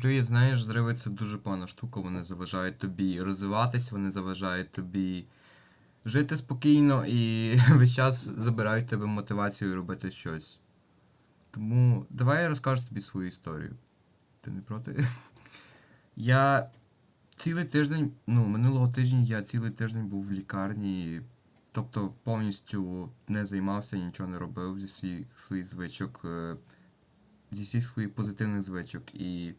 Привіт, знаєш, зриви це дуже погана штука, вони заважають тобі розвиватись, вони заважають тобі жити спокійно і весь час забирають тебе мотивацію робити щось. Тому давай я розкажу тобі свою історію. Ти не проти? Я цілий тиждень, ну, минулого тижня я цілий тиждень був в лікарні, тобто повністю не займався, нічого не робив зі своїх своїх звичок, е, зі всіх своїх позитивних звичок. І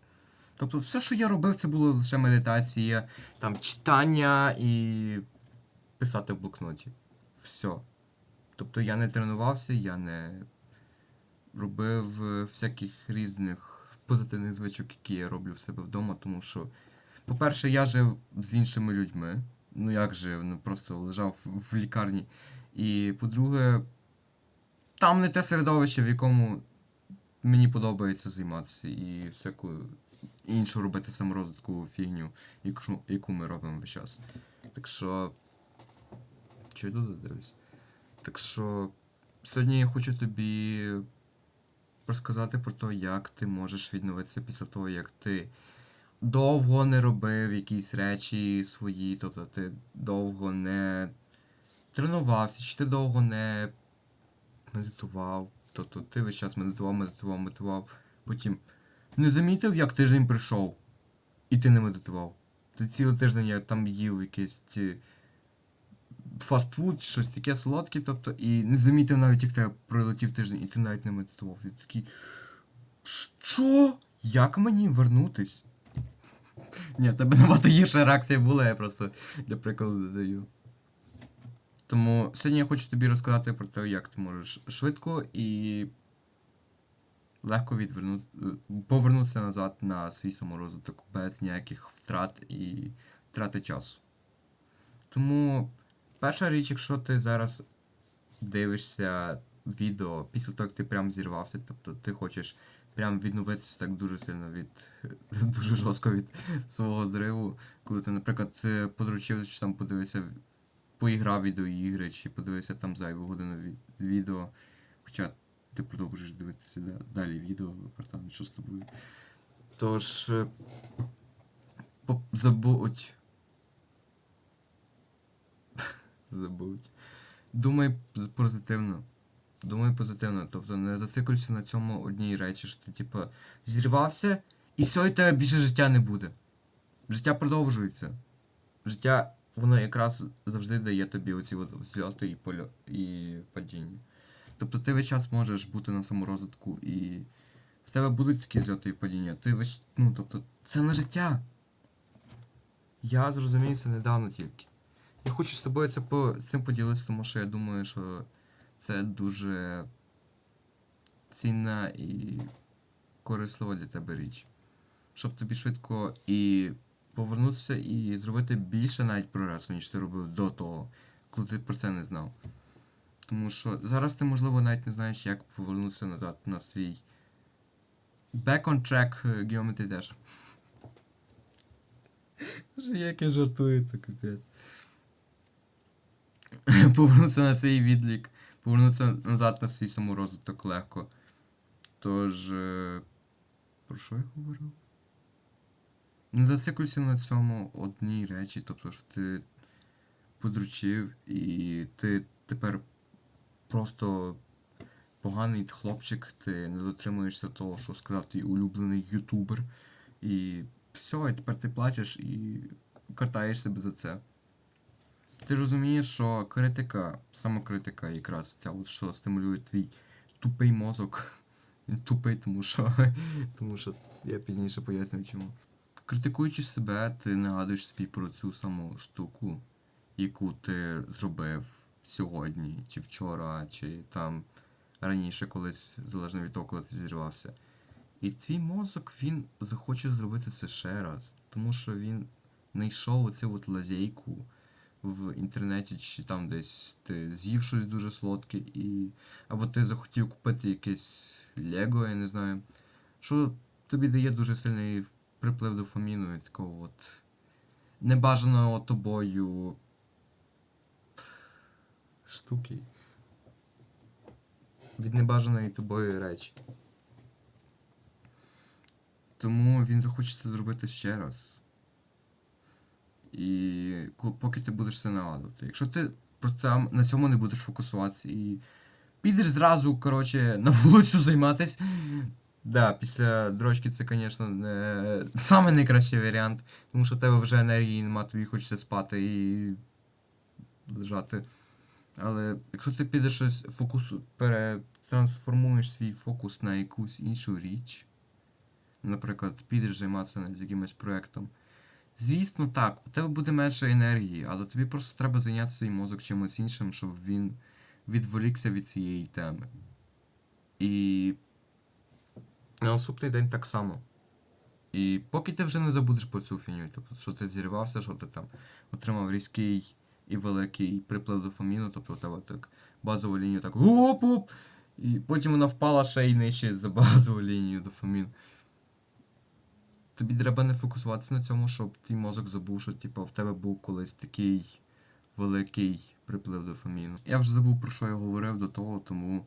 Тобто все, що я робив, це було лише медитація, там читання і писати в блокноті. Все. Тобто я не тренувався, я не робив е, всяких різних позитивних звичок, які я роблю в себе вдома, тому що, по-перше, я жив з іншими людьми. Ну як жив, ну просто лежав в лікарні. І по-друге, там не те середовище, в якому мені подобається займатися і всякою іншу робити саморозвитку фігню, яку, яку ми робимо весь час. Так що. Чи тут дивлюсь? Так що. Сьогодні я хочу тобі розказати про те, як ти можеш відновитися після того, як ти довго не робив якісь речі свої, тобто ти довго не тренувався, чи ти довго не медитував. Тобто ти весь час медитував, медитував, медитував. Потім не замітив, як тиждень прийшов, і ти не медитував. Ти цілий тиждень я там їв якийсь ці фастфуд, щось таке солодке, тобто, і не замітив навіть, як тебе пролетів тиждень, і ти навіть не медитував. Ти такий. Що? Як мені вернутись? Ні, в тебе набагато гірша реакція була, я просто для прикладу додаю. Тому сьогодні я хочу тобі розказати про те, як ти можеш швидко і легко відвернути, повернутися назад на свій саморозвиток без ніяких втрат і втрати часу. Тому перша річ, якщо ти зараз дивишся відео після того, як ти прям зірвався, тобто ти хочеш прям відновитися так дуже сильно від дуже жорстко від свого зриву, коли ти, наприклад, е, подручив, чи там подивився, поіграв відеоігри, чи подивився там зайву годину від відео. Хоча ти продовжуєш дивитися далі відео, братан, що з тобою. Тож. е, Забудь. Забудь. Думай позитивно. Думай позитивно. Тобто не зациклюйся на цьому одній речі, що ти, типу, зірвався, і все, і тебе більше життя не буде. Життя продовжується. Життя, воно якраз завжди дає тобі оці от взльоти і, польо... і падіння. Тобто ти весь час можеш бути на саморозвитку і в тебе будуть такі зльоти і падіння. Ти весь, ну, тобто, це не життя. Я зрозумів це недавно тільки. Я хочу з тобою це по, цим поділитися, тому що я думаю, що це дуже цінна і корислива для тебе річ. Щоб тобі швидко і повернутися і зробити більше навіть прогресу, ніж ти робив до того, коли ти про це не знав. Тому що зараз ти, можливо, навіть не знаєш, як повернутися назад на свій back on track е, Geometry Dash. Як я жартую, то капець. Повернутися на свій відлік, повернутися назад на свій саморозвиток легко. Тож. е, Про що я говорив? Не зациклюйся на цьому одній речі, тобто що ти подручив і ти тепер просто поганий хлопчик, ти не дотримуєшся того, що сказав твій улюблений ютубер. І все, і тепер ти плачеш і картаєш себе за це. Ти розумієш, що критика, самокритика якраз ця от, що стимулює твій тупий мозок. Він тупий, тому що. тому що я пізніше поясню чому. Критикуючи себе, ти нагадуєш собі про цю саму штуку, яку ти зробив сьогодні, чи вчора, чи там раніше колись, залежно від того, коли ти зірвався. І твій мозок він захоче зробити це ще раз, тому що він знайшов оцю от лазейку в інтернеті, чи там десь ти з'їв щось дуже солодке, і. або ти захотів купити якесь Лего, я не знаю. Що тобі дає дуже сильний приплив дофаміну і такого от небажаного тобою штуки. Від небажаної тобою речі. Тому він захоче це зробити ще раз. І поки ти будеш це нагадувати. Якщо ти про це на цьому не будеш фокусуватися і підеш зразу, коротше, на вулицю займатися. Да, після дрочки це, звісно, не саме найкращий варіант, тому що в тебе вже енергії нема, тобі хочеться спати і лежати. Але якщо ти підеш щось фокусу, перетрансформуєш свій фокус на якусь іншу річ, наприклад, підеш займатися над якимось проєктом. Звісно, так, у тебе буде менше енергії, але тобі просто треба зайняти свій мозок чимось іншим, щоб він відволікся від цієї теми. І на наступний день так само. І поки ти вже не забудеш про цю фіню, тобто, що ти зірвався, що ти там отримав різкий і великий приплив дофаміну, тобто у тебе так базову лінію так оп-оп, і потім вона впала ще й нижче за базову лінію дофаміну. Тобі треба не фокусуватися на цьому, щоб твій мозок забув, що типу, в тебе був колись такий великий приплив дофаміну. Я вже забув про що я говорив до того, тому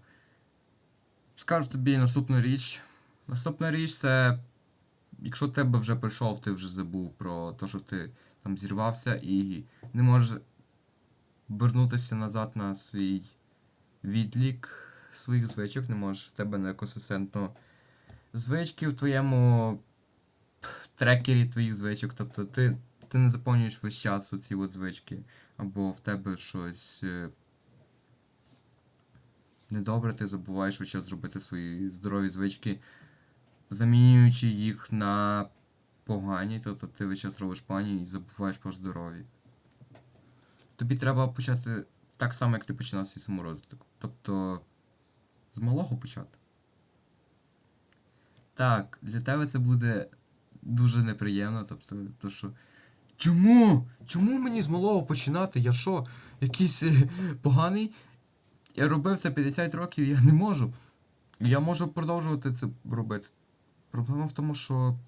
скажу тобі наступну річ. Наступна річ це, якщо тебе вже прийшов, ти вже забув про те, що ти там зірвався і не можеш вернутися назад на свій відлік своїх звичок, не можеш в тебе не консистентно звички в твоєму трекері твоїх звичок. Тобто ти, ти не заповнюєш весь час ці от звички, або в тебе щось е, недобре, ти забуваєш весь час зробити свої здорові звички, замінюючи їх на погані, тобто ти весь час робиш погані і забуваєш про здорові. Тобі треба почати так само, як ти починав свій саморозвиток. Тобто з малого почати. Так, для тебе це буде дуже неприємно, тобто, то що. Чому? Чому мені з малого починати? Я що, якийсь е, поганий? Я робив це 50 років, я не можу. Я можу продовжувати це робити. Проблема в тому, що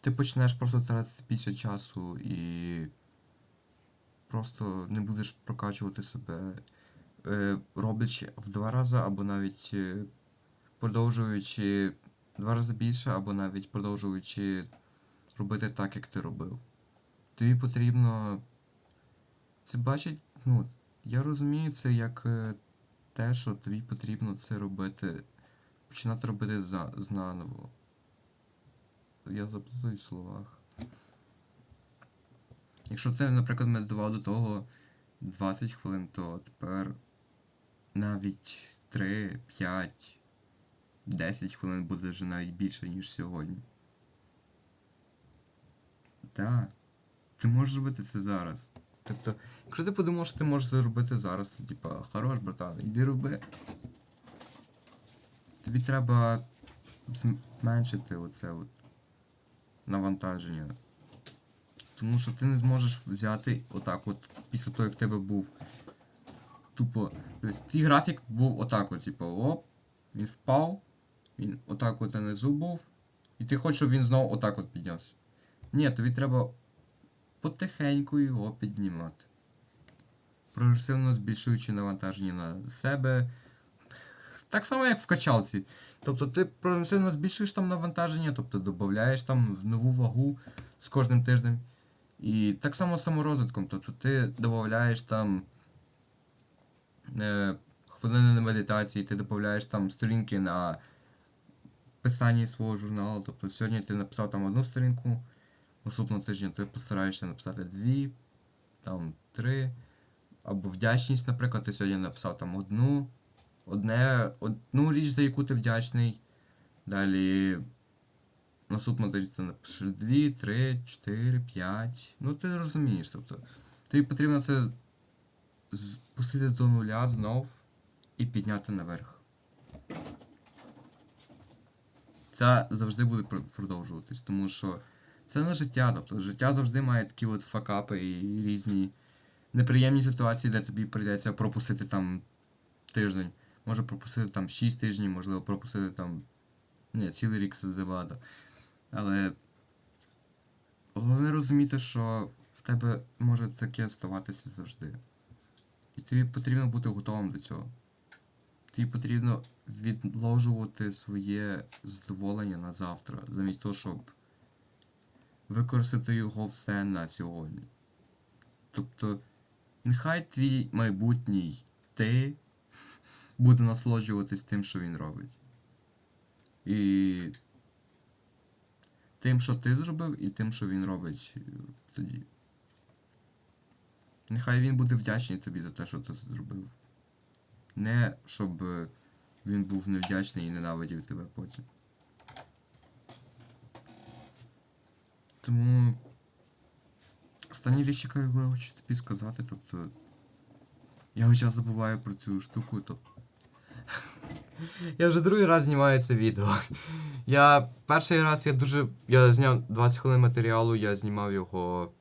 ти почнеш просто тратити більше часу і просто не будеш прокачувати себе, е, роблячи в два рази або навіть е, продовжуючи два рази більше, або навіть продовжуючи робити так, як ти робив. Тобі потрібно. Це бачить, ну, я розумію це як е, те, що тобі потрібно це робити. Починати робити за, знаново. Я заплутаю в словах. Якщо ти, наприклад, медитував до того 20 хвилин, то тепер навіть 3, 5, 10 хвилин буде вже навіть більше, ніж сьогодні. Так. Ти можеш зробити це зараз. Тобто, якщо ти подумав, що ти можеш це робити зараз, то типа, хорош, братан, іди роби. Тобі треба зменшити оце от навантаження. Тому що ти не зможеш взяти отак от після того, як в тебе був. Тупо. Тобто цей графік був отак от, типу, оп, він впав, він отак от внизу був. І ти хочеш, щоб він знову отак от піднявся. Ні, тобі треба потихеньку його піднімати. Прогресивно збільшуючи навантаження на себе. Так само, як в качалці. Тобто ти прогресивно збільшуєш там навантаження, тобто додаєш там нову вагу з кожним тижнем. І так само з саморозвитком. Тобто ти додаєш там е, хвилини на медитації, ти додаєш там сторінки на писанні свого журналу. Тобто сьогодні ти написав там одну сторінку, наступного тижня ти постараєшся написати дві, там три. Або вдячність, наприклад, ти сьогодні написав там одну, одне, одну річ, за яку ти вдячний. Далі тижня ти напишеш дві, три, чотири, п'ять. Ну ти розумієш. Тобто тобі потрібно це спустити до нуля знов і підняти наверх. Це завжди буде продовжуватись, тому що це не життя. Тобто життя завжди має такі от факапи і різні неприємні ситуації, де тобі прийдеться пропустити там тиждень. Може пропустити там 6 тижнів, можливо, пропустити там. Ні, цілий рік забагато. Але головне розуміти, що в тебе може таке ставатися завжди. І тобі потрібно бути готовим до цього. тобі потрібно відложувати своє задоволення на завтра, замість того, щоб використати його все на сьогодні. Тобто, нехай твій майбутній ти буде насолоджуватись тим, що він робить. І тим, що ти зробив, і тим, що він робить е, тоді. Нехай він буде вдячний тобі за те, що ти зробив. Не щоб е, він був невдячний і ненавидів тебе потім. Тому. Останні річ, яку я хочу тобі сказати, тобто. Я час забуваю про цю штуку, тобто. Я вже другий раз знімаю це відео. Я перший раз я дуже. Я зняв 20 хвилин матеріалу, я знімав його.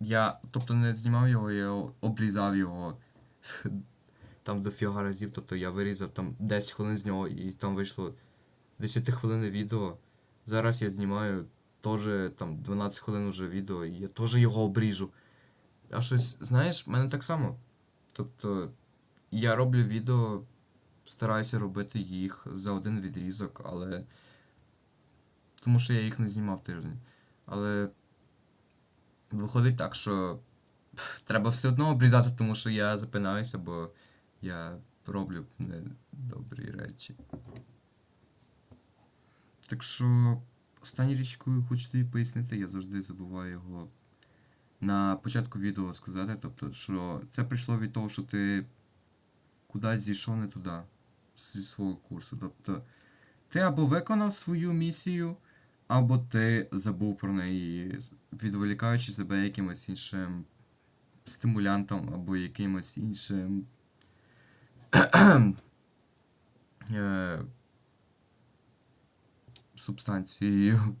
Я. Тобто не знімав його, я обрізав його там дофіга разів. Тобто я вирізав там 10 хвилин з нього і там вийшло 10 хвилин відео. Зараз я знімаю теж там 12 хвилин уже відео, і я теж його обріжу. А щось, знаєш, в мене так само. Тобто, я роблю відео, стараюся робити їх за один відрізок, але. Тому що я їх не знімав тиждень. Але виходить так, що треба все одно обрізати, тому що я запинаюся, бо я роблю недобрі речі. Так що, остання річ, яку хочу тобі пояснити, я завжди забуваю його на початку відео сказати. Тобто, що це прийшло від того, що ти кудись зійшов не туди зі свого курсу. Тобто, ти або виконав свою місію, або ти забув про неї, відволікаючи себе якимось іншим стимулянтом або якимось іншим. е, субстанцією.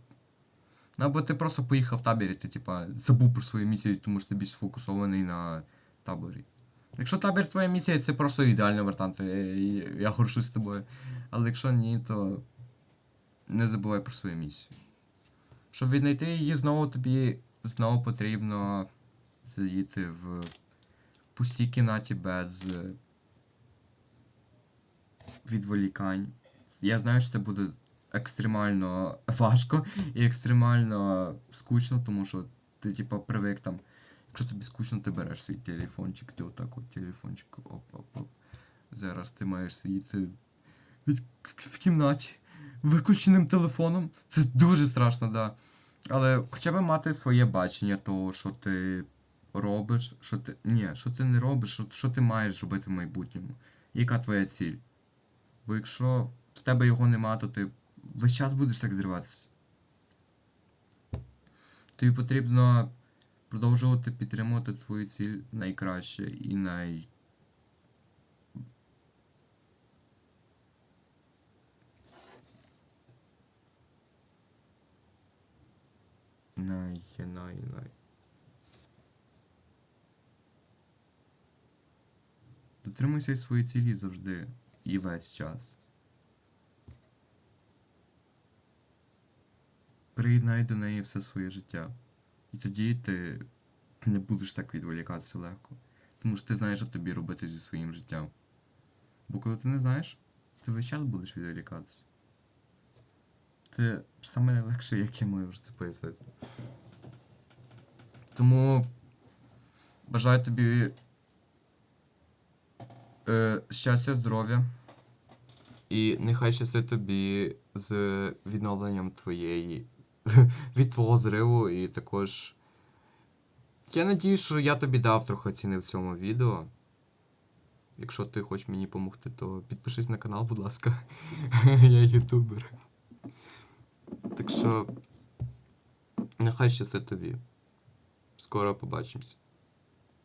Або ти просто поїхав в табір, і ти, типа, забув про свою місію, тому що ти більш сфокусований на таборі. Якщо табір твоя місія, це просто ідеально, братан, я, я, я горжусь тобою. Але якщо ні, то не забувай про свою місію. Щоб віднайти її знову, тобі знову потрібно сидіти в пустій кімнаті без відволікань. Я знаю, що це буде екстремально важко і екстремально скучно, тому що ти, типа, привик там. Якщо тобі скучно, ти береш свій телефончик, ти отак от телефончик, оп-оп-оп. Зараз ти маєш сидіти від, в, кімнаті виключеним телефоном. Це дуже страшно, да. Але хоча б мати своє бачення того, що ти робиш, що ти. Ні, що ти не робиш, що, що ти маєш робити в майбутньому. Яка твоя ціль? Бо якщо в тебе його нема, то ти весь час будеш так зриватися. Тобі потрібно продовжувати підтримувати твою ціль найкраще і най. Най, най, най. Дотримуйся своєї цілі завжди і весь час. Приєднай до неї все своє життя. І тоді ти не будеш так відволікатися легко. Тому що ти знаєш, що тобі робити зі своїм життям. Бо коли ти не знаєш, ти весь час будеш відволікатися. Це саме найлегше, як я можу це пояснити. Тому бажаю тобі е, щастя, здоров'я. І нехай щастить тобі з відновленням твоєї від твого зриву і також. Я надію, що я тобі дав трохи ціни в цьому відео. Якщо ти хочеш мені допомогти, то підпишись на канал, будь ласка. Я ютубер. Так що. Нехай щастить тобі. Скоро побачимось.